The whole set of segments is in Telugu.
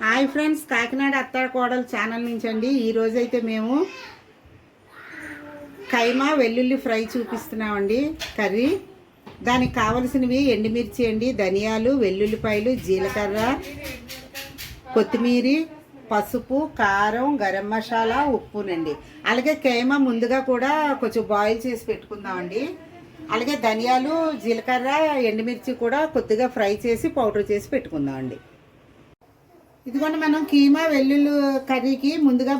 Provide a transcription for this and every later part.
హాయ్ ఫ్రెండ్స్ కాకినాడ అత్తాడ కోడలు ఛానల్ నుంచి అండి ఈరోజైతే మేము కైమా వెల్లుల్లి ఫ్రై చూపిస్తున్నామండి. కర్రీ. దానికి కావలసినవి ఎండుమిర్చి అండి ధనియాలు వెల్లుల్లిపాయలు జీలకర్ర కొత్తిమీర పసుపు కారం గరం మసాలా ఉప్పునండి. అలాగే కైమా ముందుగా కూడా కొంచెం బాయిల్ చేసి పెట్టుకుందామండి. అలాగే ధనియాలు జీలకర్ర ఎండుమిర్చి కూడా కొద్దిగా ఫ్రై చేసి పౌడర్ చేసి పెట్టుకుందామండి. ఇదిగోండి మనం కీమా వెల్లుల్లి కర్రీకి ముందుగా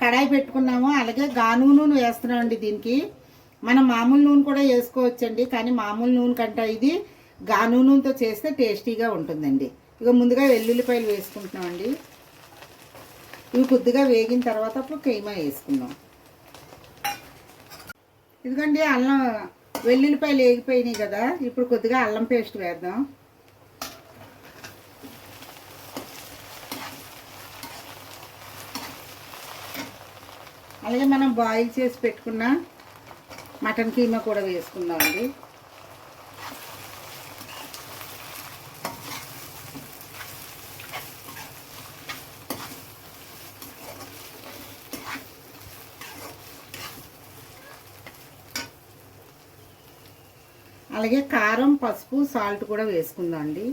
కడాయి పెట్టుకున్నాము. అలాగే గాను నూనె వేస్తున్నామండి దీనికి. మనం మామూలు నూనె కూడా వేసుకోవచ్చండి కానీ మామూలు నూనె కంటే ఇది గాను నూనెతో చేస్తే టేస్టీగా ఉంటుందండి. ఇక ముందుగా వెల్లుల్లిపాయలు వేసుకుంటున్నామండి. ఇవి కొద్దిగా వేగిన తర్వాత అప్పుడు కీమా వేసుకుందాం. ఇదిగోండి అల్లం వెల్లుల్లిపాయలు వేగిపోయినాయి కదా ఇప్పుడు కొద్దిగా అల్లం పేస్ట్ వేద్దాం. అలాగే మనం బాయిల్ చేసి పెట్టుకున్న మటన్ కీమా కూడా వేసుకుందామండి. అలాగే కారం పసుపు సాల్ట్ కూడా వేసుకుందాం అండి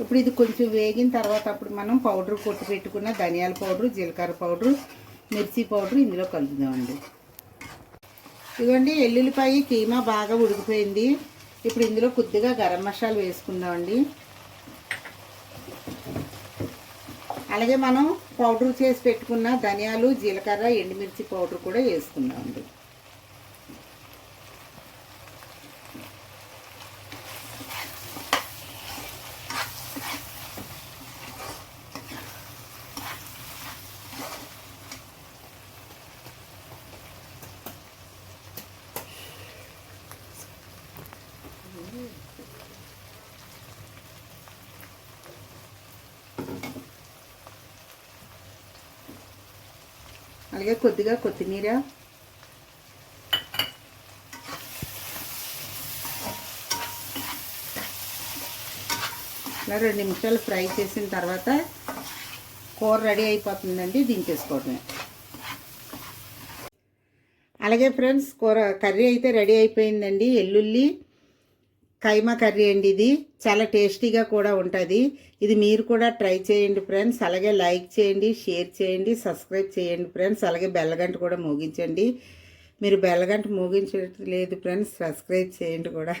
ఇప్పుడు ఇది కొంచెం వేగిన తర్వాత అప్పుడు మనం పౌడర్ కొట్టి పెట్టుకున్న ధనియాల పౌడర్ జీలకర్ర పౌడర్ మిర్చి పౌడర్ ఇందులో కలుపుదామండి. ఇదిగోండి ఎల్లుల్లిపాయ కీమా బాగా ఉడికిపోయింది. ఇప్పుడు ఇందులో కొద్దిగా గరం మసాలా వేసుకుందామండి. అలాగే మనం పౌడర్ చేసి పెట్టుకున్న ధనియాలు జీలకర్ర ఎండుమిర్చి పౌడర్ కూడా వేసుకుందామండి. అలాగే కొద్దిగా కొత్తిమీర. ఇలా రెండు నిమిషాలు ఫ్రై చేసిన తర్వాత కూర రెడీ అయిపోతుందండి దించేసుకోవడమే అలాగే ఫ్రెండ్స్ కూర కర్రీ అయితే రెడీ అయిపోయిందండి ఎల్లుల్లి. కైమా కర్రీ అండి ఇది. చాలా టేస్టీగా కూడా ఉంటుంది. ఇది మీరు కూడా ట్రై చేయండి ఫ్రెండ్స్. అలాగే లైక్ చేయండి షేర్ చేయండి సబ్స్క్రైబ్ చేయండి ఫ్రెండ్స్. అలాగే బెల్లగంట కూడా మోగించండి. మీరు బెల్లగంట మోగించలేదు ఫ్రెండ్స్. సబ్స్క్రైబ్ చేయండి కూడా.